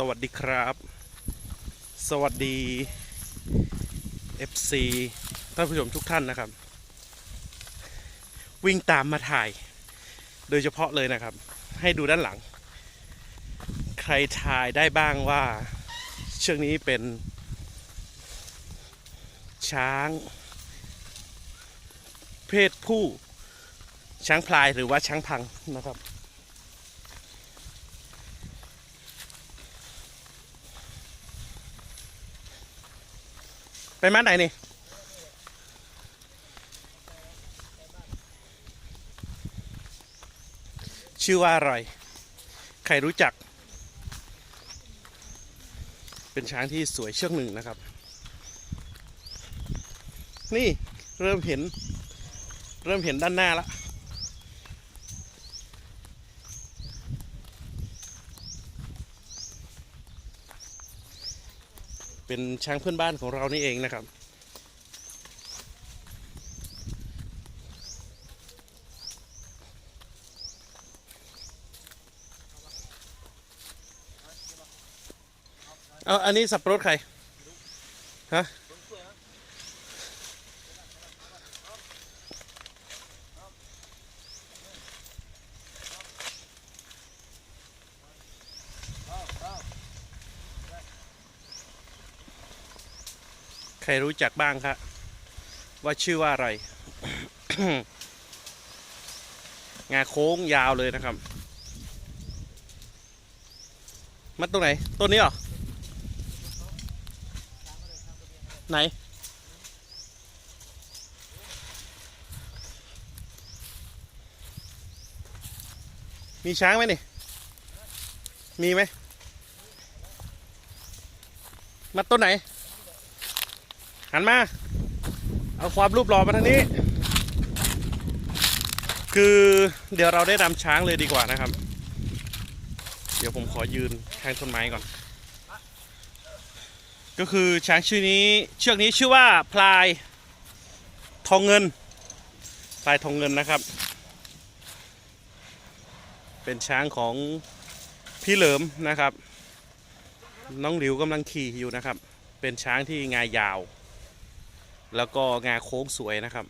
สวัสดีครับ สวัสดี FC ท่านผู้ชมทุกท่านนะครับ วิ่งตามมาถ่าย โดยเฉพาะเลยนะครับ ให้ดูด้านหลัง ใครถ่ายได้บ้างว่า เชือกนี้เป็น ช้าง เพศผู้ ช้างพลายหรือว่าช้างพังนะครับ ไปมาไหนนี่ชื่อว่าอะไร ใครรู้จัก เป็นช้างที่สวยเชือกหนึ่งนะครับ นี่เริ่มเห็น เริ่มเห็นด้านหน้าแล้ว เป็นช้างเพื่อนบ้านของเรานี่เองนะครับ เอาอันนี้สับปะรดใคร ฮะ รรู้จักบ้างครับว่าชื่อว่าอะไร งาโค้งยาวเลยนะครับ มัดตรงไหน ต้นนี้เหรอ ไหน มีช้างไหมนี่ มีไหม มัดต้นไหน หันมา เอาความรูปหล่อมาทางนี้ คือเดี๋ยวเราได้นำช้างเลยดีกว่านะครับ เดี๋ยวผมขอยืนทางต้นไม้ก่อน ก็คือช้างชื่อนี้เชือกนี้ชื่อว่าพลายทองเงินพลายทองเงินนะครับ เป็นช้างของพี่เหลิมนะครับ น้องหลิวกำลังขี่อยู่นะครับ เป็นช้างที่งายาว แล้วก็งาโค้งสวยนะครับ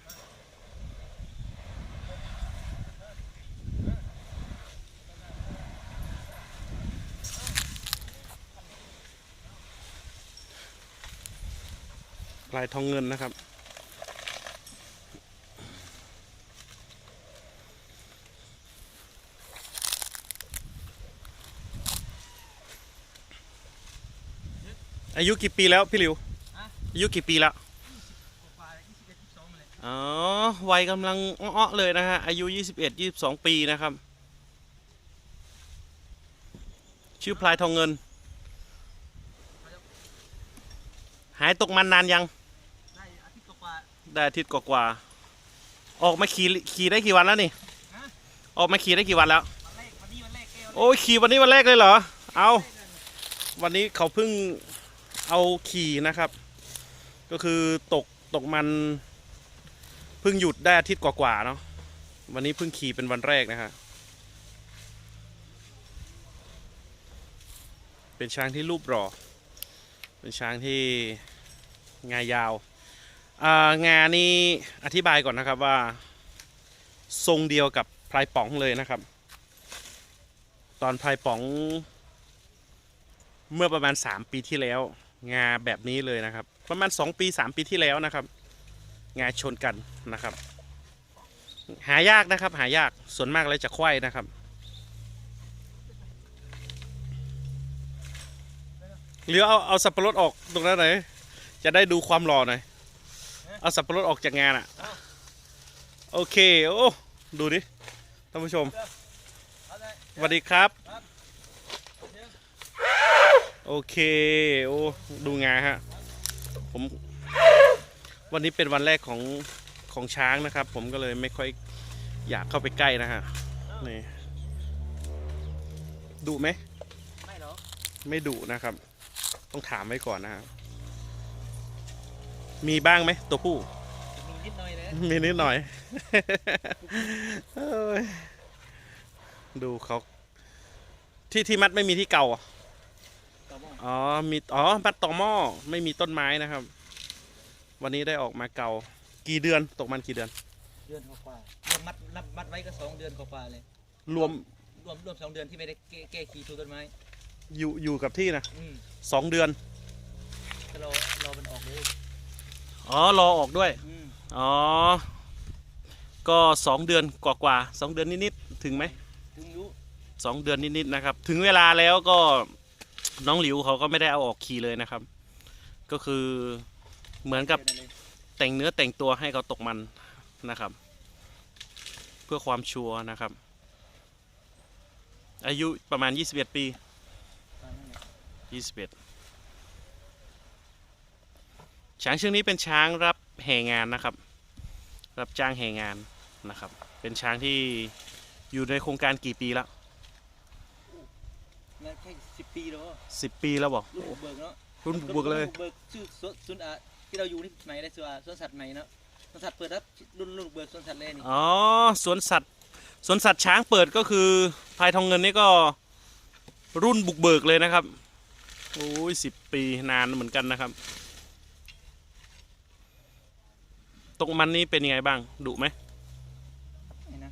ลายทองเงินนะครับอายุกี่ปีแล้วพี่หลิวอายุกี่ปีแล้ว วัยกำลังอ้อๆเลยนะฮะ อายุ 21 22 ปีนะครับ ชื่อพลายทองเงิน หายตกมันนานยัง ได้อาทิตย์กว่าได้อาทิตย์กว่าๆออกมาขี่ขี่ได้กี่วันแล้วนี่ฮะออกมาขี่ได้กี่วันแล้ววันแรกวันนี้วันแรกแก้ว โอ้ยขี่วันนี้วันแรกเลยเหรอ เอาวันนี้เขาเพิ่งเอาขี่นะครับ ก็คือตกตกมันเพิ่งหยุดได้อาทิตย์กว่าๆเนาะวันนี้เพิ่งขี่เป็นวันแรกนะฮะเป็นช้างที่รูปหล่อเป็นช้างที่งายาวอ่างานี้อธิบายก่อนนะครับว่าทรงเดียวกับพลายป๋องเลยนะครับ ตอนพลายป๋อง เมื่อประมาณ 3 ปีที่แล้ว งาแบบนี้เลยนะครับ ประมาณ 2 ปี 3 ปีที่แล้วนะครับ งาชนกันนะครับ หายากนะครับ หายากส่วนมากเลยจะควายนะครับหรือเอาเอาสับปะรดออกตรงนั้นหน่อยจะได้ดูความหล่อหน่อยเอาสับปะรดออกจากงานอะโอเคโอ้ดูดิท่านผู้ชมสวัสดีครับ โอเคโอ้ดูงานฮะผม วันนี้เป็นวันแรกของของช้างนะครับ ผมก็เลยไม่ค่อยอยากเข้าไปใกล้นะฮะนี่ดุไหมไม่หรอกไม่ดุนะครับ ต้องถามไว้ก่อนนะฮะมีบ้างไหมตัวผู้ มีนิดหน่อยนะมีนิดหน่อยเอ้ยดูเขาที่ที่มัดไม่มีที่เก่าอะอ๋อมีอ๋อบัดต่อหม้อไม่มีต้นไม้นะครับ วันนี้ได้ออกมาเกากี่เดือนตกมันกี่เดือน เดือนกว่าๆรวมมัดนับมัดไว้ก็สองเดือนกว่าๆเลย รวมรวมรวมสองเดือนที่ไม่ได้แก้แก้ขีดถูต้นไม้ อยู่อยู่กับที่นะอืมสองเดือนก็รอรอมันออกเลยอ๋อ รอออกด้วย อืมอ๋อ ก็สองเดือนกว่ากว่าๆสองเดือนนิดๆถึงไหม ถึงรู้สองเดือนนิดๆนะครับ ถึงเวลาแล้วก็น้องหลิวเขาก็ไม่ได้เอาออกขี่เลยนะครับ ก็คือ เหมือนกับแค่นั้นเลยแต่งเนื้อแต่งตัวให้เขาตกมันนะครับ เพื่อความชัวร์นะครับ อายุประมาณ 21 ปีตามนั้นแหละ21 ช้างเชือกนี้เป็นช้างรับแห่งานนะครับ รับจ้างแห่งานนะครับ เป็นช้างที่อยู่ในโครงการกี่ปีแล้วนั่นแค่สิบปีแล้ว10ปีแล้วบอกลูกบุกเบิกเนาะรุ่นบุกเบิกเลยรุ่นบุกเบิกชื่อสวนสวนอะ ที่เราอยู่นี่ใหม่ได้สวนสวนสัตว์ใหม่เนาะสวนสัตว์เปิดรับรุ่นรุ่นบุกเบิกสวนสัตว์เลยนี่อ๋อสวนสัตว์สวนสัตว์ช้างเปิดก็คือพายทองเงินนี่ก็รุ่นบุกเบิกเลยนะครับโอ้ยสิบปีนานเหมือนกันนะครับ ตรงมันนี่เป็นยังไงบ้างดุไหมนี่นะ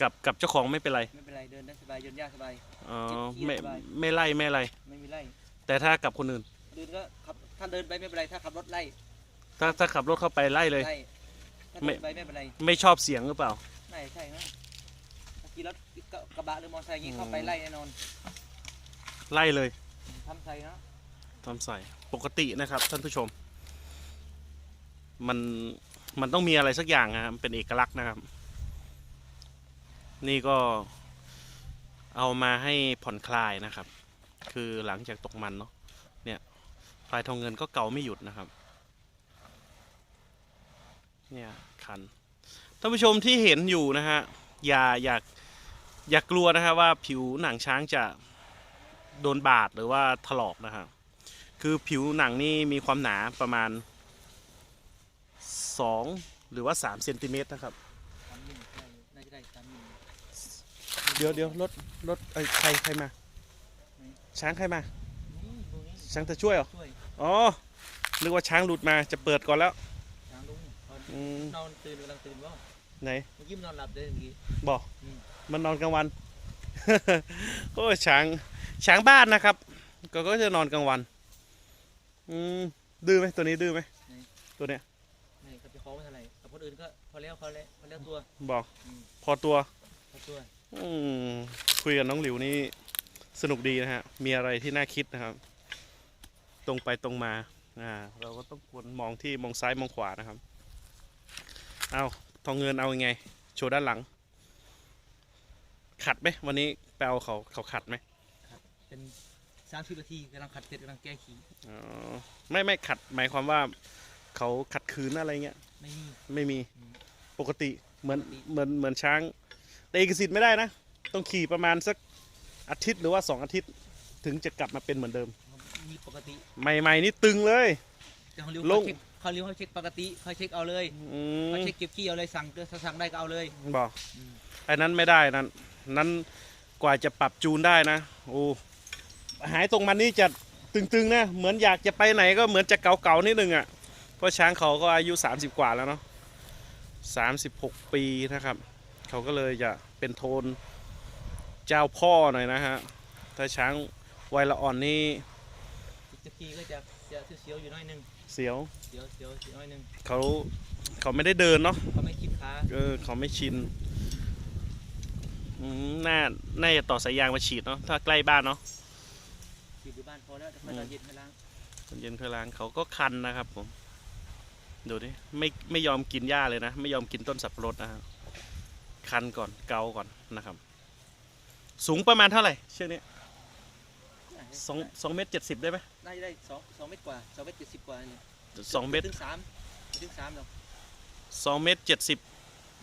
กับกับเจ้าของไม่เป็นไรไม่เป็นไรเดินได้สบายยนต์ยากสบาย อ๋อเจ็บเกียร์ไม่สบายไม่ไล่ไม่อะไรไม่มีไล่แต่ถ้ากับคนอื่นเดินก็ขับ ถ้าเดินไปไม่เป็นไรถ้าขับรถไล่ถ้าถ้าขับรถเข้าไปไล่เลย ไล่ถ้าไม่เดินไปไม่เป็นไรไม่ชอบเสียงหรือเปล่า ไม่ใช่นะถ้าขี่รถกระบะหรือมอเตอร์ไซค์อย่างงี้อืมเข้าไปไล่แน่นอนไล่เลยทำใจเนาะทำใส่ปกตินะครับท่านผู้ชม มันมันต้องมีอะไรสักอย่างนะครับเป็นเอกลักษณ์นะครับ นี่ก็เอามาให้ผ่อนคลายนะครับ คือหลังจากตกมันเนาะเนี่ย พลายทองเงินก็เกาไม่หยุดนะครับ เนี่ยคัน ท่านผู้ชมที่เห็นอยู่นะฮะ อย่าอยากอย่ากลัวนะครับว่าผิวหนังช้างจะโดนบาดหรือว่าถลอกนะครับ คือผิวหนังนี่มีความหนาประมาณ 2 หรือว่า3เซนติเมตรนะครับ เดี๋ยวเดี๋ยวรถรถเอ้ใครใครมา ช้างใครมา ช้างจะช่วยเหรอ ช่วย อ๋อ นึกว่าช้างหลุดมาจะเปิดก่อนแล้วทางลุงตอนอืม นอนตื่นกำลังตื่นว่าไหน เมื่อกี้มันนอนหลับเลยเมื่อกี้ บอก อืม มันนอนกลางวัน โอ้ยช้างช้างบ้านนะครับ ก็ก็จะนอนกลางวัน อืมดื้อไหมตัวนี้ดื้อไหมตัวเนี้ยนี่กับเจ้าของไม่เท่าไหร่กับคนอื่นก็พอแล้วพอแล้วพอแล้วตัวบอกอืมพอตัว พอตัวอืมคุยกับน้องหลิวนี่สนุกดีนะฮะ มีอะไรที่น่าคิดนะครับต รงไปตรงมาอ่าเราก็ต้องควรมองที่มองซ้ายมองขวานะครับ เอาทองเงินเอายังไง โชว์ด้านหลัง ขัดไหมวันนี้ไปเอาเขาเขาขัดไหมเป็นสามสิบนาทีกำลังขัดเสร็จกำลังแก้ขีอ๋อไม่ไม่ขัดหมายความว่าเขาขัดขืนอะไรเงี้ยไม่มีไม่มีอืมปกติเหมือนปกติเหมือนเหมือนช้าง แต่เอกสิทธิ์ไม่ได้นะ ต้องขี่ประมาณสักอาทิตย์หรือว่าสองอาทิตย์ ถึงจะกลับมาเป็นเหมือนเดิมมี ปกติใหม่ๆนี่ตึงเลยแต่เขาเลี้ยวลเขางเช็คเขาเลี้ยวเขาเช็คปกติเขาเช็คเอาเลยอืมเขาเช็คเก็บขี้เอาเลยสั่งถ้าสั่งได้ก็เอาเลย บอกอืม ไอ้นั้นไม่ได้นั้นนั้นกว่าจะปรับจูนได้นะโอ้หายตรงมันนี่จะตึงๆนะเหมือนอยากจะไปไหนก็เหมือนจะเก่าๆนิดนึงอะเพราะช้างเขาก็อายุ 30 กว่าแล้วเนาะ36 ปีนะครับ เขาก็เลยจะเป็นโทนเจ้าพ่อหน่อยนะฮะถ้าช้างวัยละอ่อนนี่ เจะขี้ก็จะจะเสียวๆอยู่หน้อยหนึงเสียวเสียวเสียวเสียวหน้อยหนึงเขาเขาไม่ได้เดินเนาะเขาไม่คิดขาเออเขาไม่ชินอืมน่าน่าจะต่อสายยางมาฉีดเนาะถ้าใกล้บ้านเนาะอยู่ที่บ้านพอแล้วแต่ค่อยตอนเย็นค่อยล้างตอนเย็นเคยล้างเขาก็คันนะครับผมดูดิไม่ไม่ยอมกินหญ้าเลยนะ ไม่ยอมกินต้นสับปะรดนะครับคันก่อนเกาก่อนนะครับ สูงประมาณเท่าไหร่เชือกนี้ สองสองเมตรเจ็ดสิบได้ไหมน่าจะได้สองสองเมตรกว่าสองเมตรเจ็ดสิบกว่าเนี่ยสองเมตรถึงสามถึงสามหรอกสองเมตรเจ็ดสิบ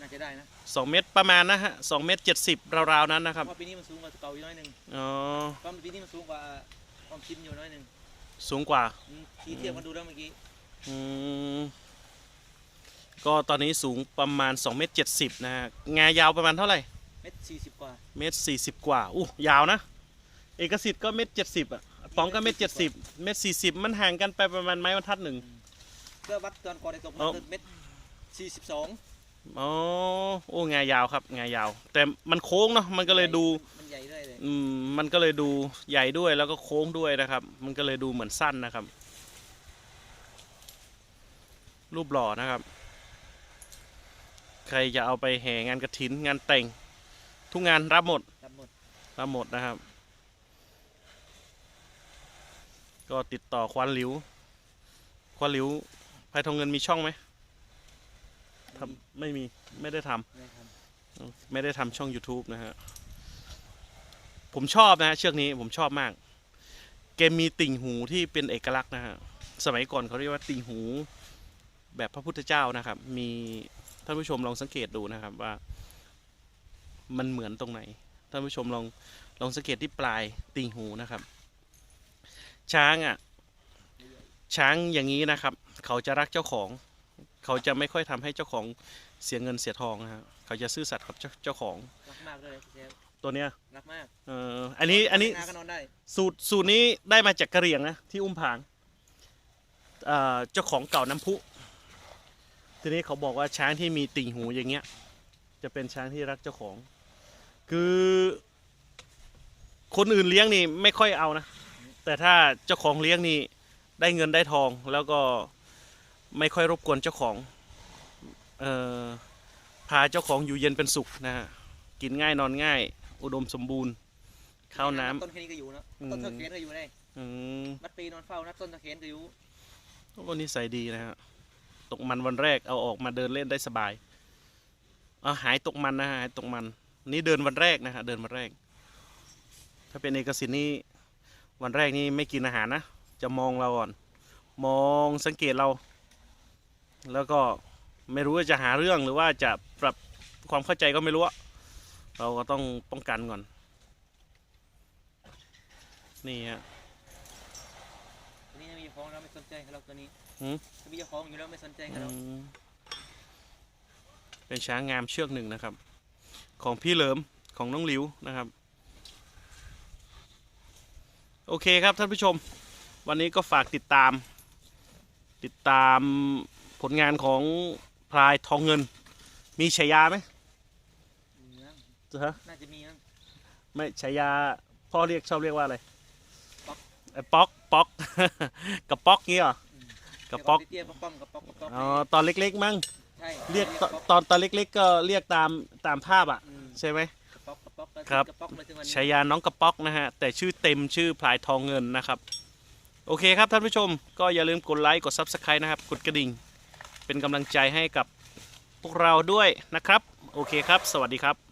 น่าจะได้นะสองเมตรประมาณนะฮะสองเมตรเจ็ดสิบราวๆนั้นนะคเพรับราะว่าปีนี้มันสูงกว่าเก่าอยู่หน้อยหนึงอ๋อเพราะปีนี้มันสูงกว่าความคิดอยู่หน้อยหนึงสูงกว่าอืมทีเทียบกันดูแล้วเมื่อกี้อืมก็ตอนนี้สูงประมาณ2เมตร70นะฮะงายาวประมาณเท่าไหร่เมตรสี่สิบกว่าเมตร40กว่าอู้ยาวนะ เอกสิทธิ์ก็เมตร70อะยป๋องก็เม็ดเจ็ดสิบเม็ดสี่สิบมันห่างกันไปประมาณไม้บรรทัดหนึ่งก็วัดตอนก่อนในตกเอ้ามันเม็ดสี่สิบสองอ๋อโอ้งายาวครับงายาว แต่มันโค้งเนาะมันก็เลยดูมันใหญ่ด้วยเลยอืมมันก็เลยดูใหญ่ด้วยแล้วก็โค้งด้วยนะครับ มันก็เลยดูเหมือนสั้นนะครับ รูปหล่อนะครับ ใครจะเอาไปแห่งานกระถินงานแต่ง ทุกงานรับหมดรับหมดรับหมดนะครับ ก็ติดต่อควันหลิว ควันหลิวไพทองเงินมีช่องไหมทำไม่มีไม่ได้ทำไม่ครับไม่ได้ทำช่อง YouTube นะฮะ ผมชอบนะฮะเชือกนี้ผมชอบมาก เกมมีติ่งหูที่เป็นเอกลักษณ์นะฮะ สมัยก่อนเขาเรียกว่าติ่งหู แบบพระพุทธเจ้านะครับ มีท่านผู้ชมลองสังเกตดูนะครับว่า มันเหมือนตรงไหน ท่านผู้ชมลองลองสังเกตที่ปลายติ่งหูนะครับ ช้างอะ ช้างอย่างนี้นะครับ เขาจะรักเจ้าของ เขาจะไม่ค่อยทำให้เจ้าของเสียเงินเสียทองนะฮะเขาจะซื่อสัตย์กับเจ้าเจ้าของ รักมากเลยพี่เซลตัวเนี้ยรักมากเอ่ออันนี้อันนี้นาก็นอนได้สูตรสูตรนี้ได้มาจากกะเหรี่ยงนะที่อุ้มผางเอ่อเจ้าของเก่าน้ำพุ ทีนี้เขาบอกว่าช้างที่มีติ่งหูอย่างเงี้ย จะเป็นช้างที่รักเจ้าของ คือ คนอื่นเลี้ยงนี่ไม่ค่อยเอานะ แต่ถ้าเจ้าของเลี้ยงนี่ได้เงินได้ทองแล้วก็ไม่ค่อยรบกวนเจ้าของเอ่อพาเจ้าของอยู่เย็นเป็นสุขนะฮะกินง่ายนอนง่าย อุดมสมบูรณ์ข้าวน้ำต้นแค่นี้ก็อยู่เนอะอืมต้นตะเคียนก็อยู่ได้อืมมัดปีนอนเฝ้านะต้นตะเคียนก็อยู่โอ้นิสัยดีนะฮะตกมันวันแรกเอาออกมาเดินเล่นได้สบายเอาหายตกมันนะฮะหายตกมัน นี่เดินวันแรกนะฮะเดินวันแรก ถ้าเป็นเอกสิทธิ์นี่ วันแรกนี่ไม่กินอาหารนะ จะมองเราก่อน มองสังเกตเรา แล้วก็ไม่รู้ว่าจะหาเรื่องหรือว่าจะปรับความเข้าใจก็ไม่รู้อะเราก็ต้องป้องกันก่อน นี่ฮะตัวนี้ยังมีเจ้าของเราไม่สนใจเราตัวนี้หืมถ้ามีเจ้าของอยู่แล้วไม่สนใจเราอืมเป็นช้างงามเชือกหนึ่งนะครับ ของพี่เหลิมของน้องหลิวนะครับ โอเคครับท่านผู้ชม วันนี้ก็ฝากติดตาม ติดตามผลงานของพลายทองเงิน มีฉายาไหมมีมั้งฮะน่าจะมีมั้งไม่ฉายาพ่อเรียกชอบเรียกว่าอะไรป๊อกไอ้ป๊อกป๊อกกับป๊อกงี้เหรอกับป๊อก เตี้ยๆป๊อกๆกับป๊อกกับป๊อกอ๋อตอนเล็กๆมั้งใช่เรียกตป๊อกตอนตอนเล็กๆก็เรียกตามตามภาพอะอืมใช่ไหม กับป๊อกกับป๊อกแล้วครับกับป๊อกมาถึงวันนี้ฉายาน้องกระป๊อกนะฮะแต่ชื่อเต็มชื่อพลายทองเงินนะครับโอเคครับท่านผู้ชม ก็อย่าลืมกดไลค์กด Subscribe นะครับ กดกระดิ่ง เป็นกำลังใจให้กับพวกเราด้วยนะครับ โอเคครับ สวัสดีครับ